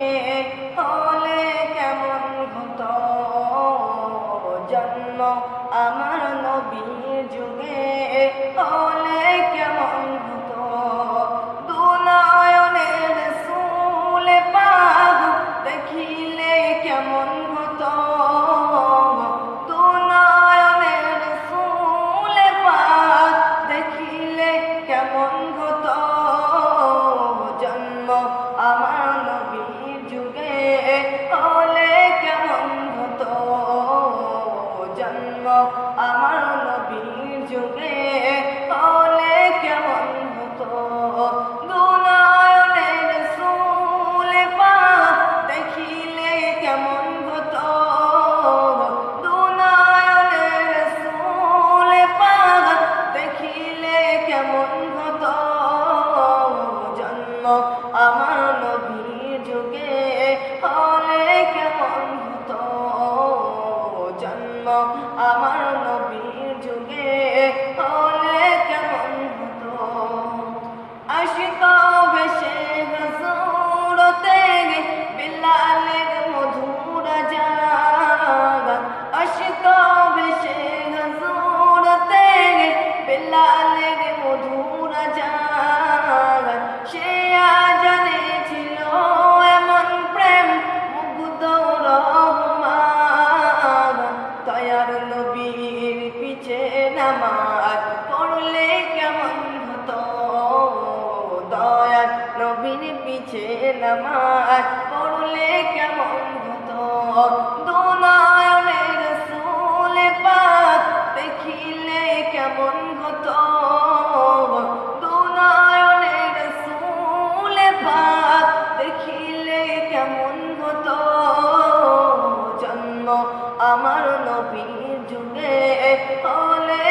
হলে কেমন হতো? জন্ম আমার নবীর যুগে হলে কেমন হতো? দুনায়নের সুলে পাগ দেখিলে কেমন জন্ম দয়ার নবীর পিছে নামাজ পড়লে কেমন হতো? দুনয়নের সুলে পাক দেখিলে কেমন হতো? দুনয়নের সুলে পাক দেখিলে কেমন হতো? জন্ম আমার নবীর যুগে হলে